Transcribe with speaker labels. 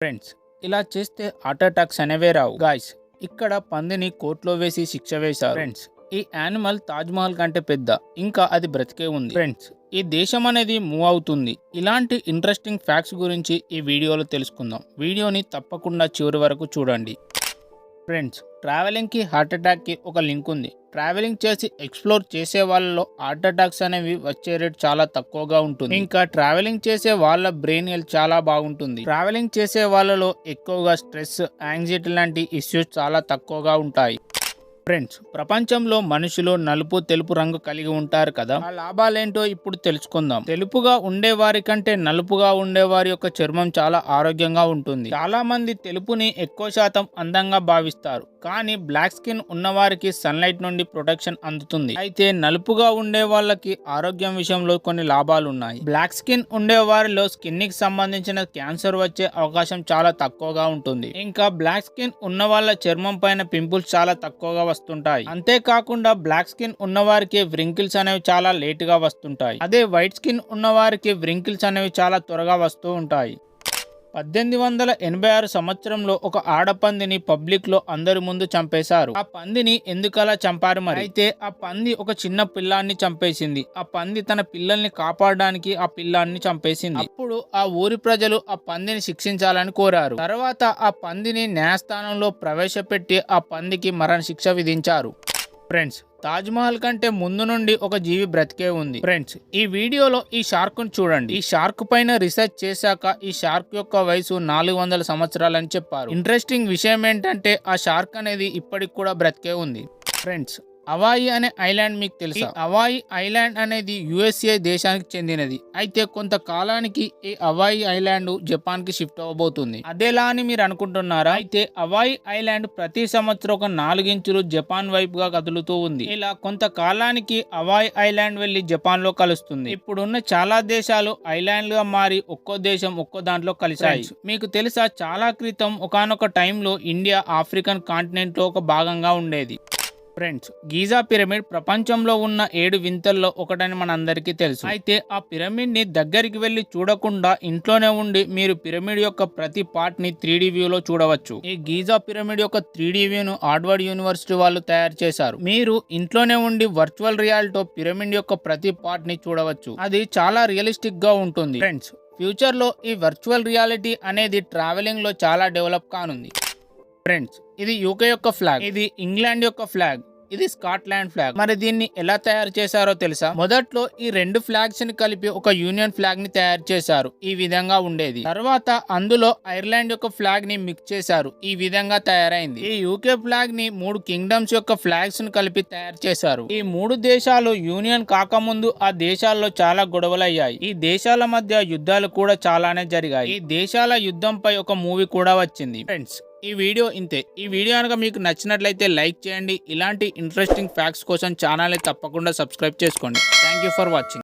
Speaker 1: Friends ఇలా చేస్తే heart attacks అనేవే రావు. గాయస్ ఇక్కడ పందిని కోర్టులో వేసి శిక్ష వేశారు. ఫ్రెండ్స్ ఈ యానిమల్ తాజ్ మహల్ కంటే పెద్ద ఇంకా అది బ్రతికే ఉంది. ఫ్రెండ్స్ ఈ దేశం అనేది మూవ్ అవుతుంది. ఇలాంటి ఇంట్రెస్టింగ్ ఫ్యాక్ట్స్ గురించి ఈ వీడియోలో తెలుసుకుందాం. వీడియోని తప్పకుండా చివరి వరకు చూడండి. ఫ్రెండ్స్ ట్రావెలింగ్కి హార్ట్ అటాక్కి ఒక లింక్ ఉంది. ట్రావెలింగ్ చేసి ఎక్స్ప్లోర్ చేసే వాళ్ళలో హార్ట్ అటాక్స్ అనేవి వచ్చే రేట్ చాలా తక్కువగా ఉంటుంది. ఇంకా ట్రావెలింగ్ చేసే వాళ్ళ బ్రెయిన్ హెల్త్ చాలా బాగుంటుంది. ట్రావెలింగ్ చేసే వాళ్ళలో ఎక్కువగా స్ట్రెస్ యాంగ్జైటీ లాంటి ఇష్యూస్ చాలా తక్కువగా ఉంటాయి. ఫ్రెండ్స్ ప్రపంచంలో మనుషులు నలుపు తెలుపు రంగు కలిగి ఉంటారు కదా? ఆ లాభాలేంటో ఇప్పుడు తెలుసుకుందాం. తెలుపుగా ఉండే వారి కంటే నలుపుగా ఉండే వారి యొక్క చర్మం చాలా ఆరోగ్యంగా ఉంటుంది. చాలా మంది తెలుపుని ఎక్కువ శాతం అందంగా భావిస్తారు. కానీ బ్లాక్ స్కిన్ ఉన్నవారికి సన్లైట్ నుండి ప్రొటెక్షన్ అందుతుంది. అయితే నలుపుగా ఉండే వాళ్ళకి ఆరోగ్యం విషయంలో కొన్ని లాభాలు ఉన్నాయి బ్లాక్ స్కిన్ ఉండే వారిలో స్కిన్కి సంబంధించిన క్యాన్సర్ వచ్చే అవకాశం చాలా తక్కువగా ఉంటుంది. ఇంకా బ్లాక్ స్కిన్ ఉన్న వాళ్ళ చర్మం పైన పింపుల్స్ చాలా తక్కువగా వస్తుంటాయి. అంతేకాకుండా బ్లాక్ స్కిన్ ఉన్నవారికి వ్రింకిల్స్ అనేవి చాలా లేట్గా వస్తుంటాయి. అదే వైట్ స్కిన్ ఉన్నవారికి వ్రింకిల్స్ అనేవి చాలా త్వరగా వస్తూ ఉంటాయి. పద్దెనిమిది వందల ఎనభై ఆరు సంవత్సరంలో ఒక ఆడపందిని పబ్లిక్లో అందరి ముందు చంపేశారు. ఆ పందిని ఎందుకలా చంపారు మరి? అయితే ఆ పంది ఒక చిన్న పిల్లాన్ని చంపేసింది. ఆ పంది తన పిల్లల్ని కాపాడడానికి ఆ పిల్లాన్ని చంపేసింది. అప్పుడు ఆ ఊరి ప్రజలు ఆ పందిని శిక్షించాలని కోరారు. తర్వాత ఆ పందిని న్యాయస్థానంలో ప్రవేశపెట్టి ఆ పందికి మరణ శిక్ష విధించారు. ఫ్రెండ్స్ తాజ్ మహల్ కంటే ముందు నుండి ఒక జీవి బ్రతికే ఉంది. ఫ్రెండ్స్ ఈ వీడియోలో ఈ షార్క్ను చూడండి. ఈ షార్క్ పైన రీసెర్చ్ చేశాక ఈ షార్క్ యొక్క వయసు నాలుగు వందల సంవత్సరాలని చెప్పారు. ఇంట్రెస్టింగ్ విషయం ఏంటంటే ఆ షార్క్ అనేది ఇప్పటికి కూడా బ్రతికే ఉంది. ఫ్రెండ్స్ అవాయి అనే ఐలాండ్ మీకు తెలుసా? అవాయి ఐలాండ్ అనేది యుఎస్ఏ దేశానికి చెందినది. అయితే కొంతకాలానికి ఈ అవాయి ఐలాండ్ జపాన్కి షిఫ్ట్ అవ్వబోతుంది అదేలా అని మీరు అనుకుంటున్నారా? అయితే అవాయి ఐలాండ్ ప్రతి సంవత్సరం ఒక నాలుగించులు జపాన్ వైపుగా కదులుతూ ఉంది. ఇలా కొంతకాలానికి అవాయి ఐలాండ్ వెళ్ళి జపాన్లో కలుస్తుంది. ఇప్పుడున్న చాలా దేశాలు ఐలాండ్గా మారి ఒక్కో దేశం ఒక్కో దాంట్లో కలిశాయి. మీకు తెలుసా చాలా క్రితం ఒకనొక టైంలో ఇండియా ఆఫ్రికన్ కాంటినెంట్లో ఒక భాగంగా ఉండేది. ఫ్రెండ్స్ గీజా పిరమిడ్ ప్రపంచంలో ఉన్న ఏడు వింతల్లో ఒకటని మనందరికీ తెలుసు. అయితే ఆ పిరమిడ్ని దగ్గరికి వెళ్ళి చూడకుండా ఇంట్లోనే ఉండి మీరు పిరమిడ్ యొక్క ప్రతి పార్ట్ని త్రీ వ్యూలో చూడవచ్చు. ఈ గీజా పిరమిడ్ యొక్క త్రీ వ్యూను ఆడ్వర్డ్ యూనివర్సిటీ వాళ్ళు తయారు చేశారు. మీరు ఇంట్లోనే ఉండి వర్చువల్ రియాలిటీ పిరమిడ్ యొక్క ప్రతి పార్ట్ని చూడవచ్చు. అది చాలా రియలిస్టిక్గా ఉంటుంది. ఫ్రెండ్స్ ఫ్యూచర్లో ఈ వర్చువల్ రియాలిటీ అనేది ట్రావెలింగ్లో చాలా డెవలప్ కానుంది. ఫ్రెండ్స్ ఇది యూకే యొక్క ఫ్లాగ్. ఇది ఇంగ్లాండ్ యొక్క ఫ్లాగ్. ఇది స్కాట్లాండ్ ఫ్లాగ్. మరి దీన్ని ఎలా తయారు చేశారో తెలుసా? మొదట్లో ఈ రెండు ఫ్లాగ్స్ని కలిపి ఒక యూనియన్ ఫ్లాగ్ని తయారు చేశారు. ఈ విధంగా ఉండేది. తర్వాత అందులో ఐర్లాండ్ యొక్క ఫ్లాగ్ని మిక్స్ చేశారు. ఈ విధంగా తయారైంది. ఈ యూకే ఫ్లాగ్ని మూడు కింగ్డమ్స్ యొక్క ఫ్లాగ్స్ను కలిపి తయారు చేశారు. ఈ మూడు దేశాలు యూనియన్ కాకముందు ఆ దేశాల్లో చాలా గొడవలయ్యాయి. ఈ దేశాల మధ్య యుద్ధాలు కూడా చాలానే జరిగాయి. ఈ దేశాల యుద్ధంపై ఒక మూవీ కూడా వచ్చింది. ఫ్రెండ్స్ ఈ వీడియో ఇంతే. ఈ వీడియో కనుక మీకు నచ్చినట్లయితే లైక్ చేయండి. ఇలాంటి ఇంట్రెస్టింగ్ ఫ్యాక్ట్స్ కోసం ఛానల్ని తప్పకుండా సబ్స్క్రైబ్ చేసుకోండి. Thank you for watching